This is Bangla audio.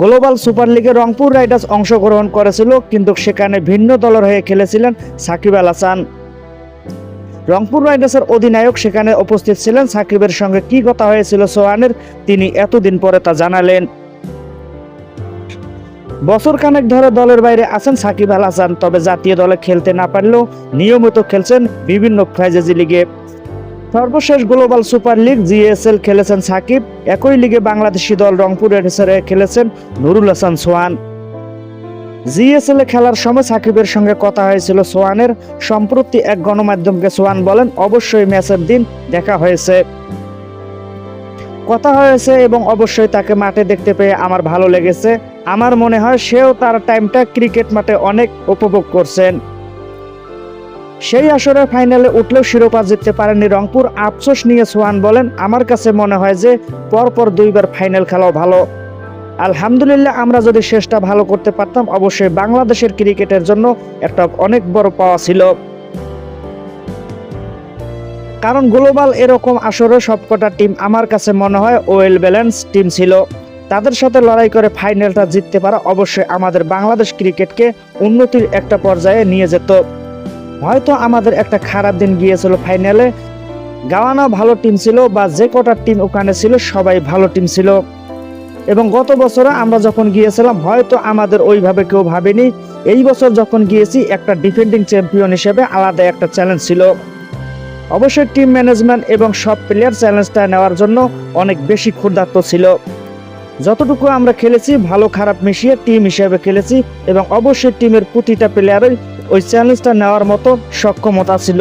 গ্লোবাল সুপার লিগে রংপুর রাইডার্স অংশগ্রহণ করেছিল, কিন্তু সেখানে ভিন্ন দলের হয়ে খেলেছিলেন সাকিব আল হাসান। রংপুর রাইডার্সের অধিনায়ক সেখানে উপস্থিত ছিলেন, সাকিবের সঙ্গে কি কথা হয়েছিল সোহানের তিনি এতদিন পরে তা জানালেন। বছর খানেক ধরে দলের বাইরে আছেন সাকিব আল হাসান, তবে জাতীয় দলে খেলতে না পারলেও নিয়মিত খেলছেন বিভিন্ন ফ্রাইজেজি লিগে। সর্বশেষ গ্লোবাল সুপার লিগ জিএসএল খেলেছেন সাকিব। একই লিগে বাংলাদেশি দল রংপুর রাইডার্সের খেলেছেন নুরুল হাসান সোহান। জিএসএল এ খেলার সময় সাকিবের সঙ্গে কথা হয়েছিল সোহানের। সম্প্রতি এক গণমাধ্যমকে সোহান বলেন, অবশ্যই ম্যাচের দিন দেখা হয়েছে। কথা হয়েছে এবং অবশ্যই তাকে মাঠে দেখতে পেয়ে আমার ভালো লেগেছে। আমার মনে হয় সেও তার টাইমটা ক্রিকেট মাঠে অনেক উপভোগ করছেন। সেই আসরে ফাইনালে উঠলেও শিরোপা জিততে পারেনি রংপুর। আফসোস নিয়ে সোহান বলেন, আমার কাছে মনে হয় যে পরপর দুইবার ফাইনাল খেলাও ভালো। আলহামদুলিল্লাহ, আমরা যদি শেষটা ভালো করতে পারতাম, অবশ্যই বাংলাদেশের ক্রিকেটের জন্য একটা অনেক বড় পাওয়া ছিল। কারণ গ্লোবাল এরকম আসরে সবকটা টিম আমার কাছে মনে হয় ওয়েল ব্যালেন্স টিম ছিল। তাদের সাথে লড়াই করে ফাইনালটা জিততে পারা অবশ্যই আমাদের বাংলাদেশ ক্রিকেটকে উন্নতির একটা পর্যায়ে নিয়ে যেত। হয়তো আমাদের একটা খারাপ দিন গিয়েছিল ফাইনালে। গাওয়ানা ভালো টিম ছিল বা যে কটা টিম ওখানে ছিল, সবাই ভালো টিম ছিল। এবং গত বছরে আমরা যখন গিয়েছিলাম, হয়তো আমাদের ওইভাবে কেউ ভাবেনি। এই বছর যখন গিয়েছি, একটা ডিফেন্ডিং চ্যাম্পিয়ন হিসেবে আলাদা একটা চ্যালেঞ্জ ছিল। অবশ্যই টিম ম্যানেজমেন্ট এবং সব প্লেয়ার চ্যালেঞ্জটা নেওয়ার জন্য অনেক বেশি ক্ষুধার্ত ছিল। যতটুকু আমরা খেলেছি, ভালো খারাপ মিশিয়ে টিম হিসেবে খেলেছি এবং অবশ্যই টিমের প্রতিটা প্লেয়ারই ওই চ্যালেঞ্জটা নেওয়ার মতো সক্ষমতা ছিল।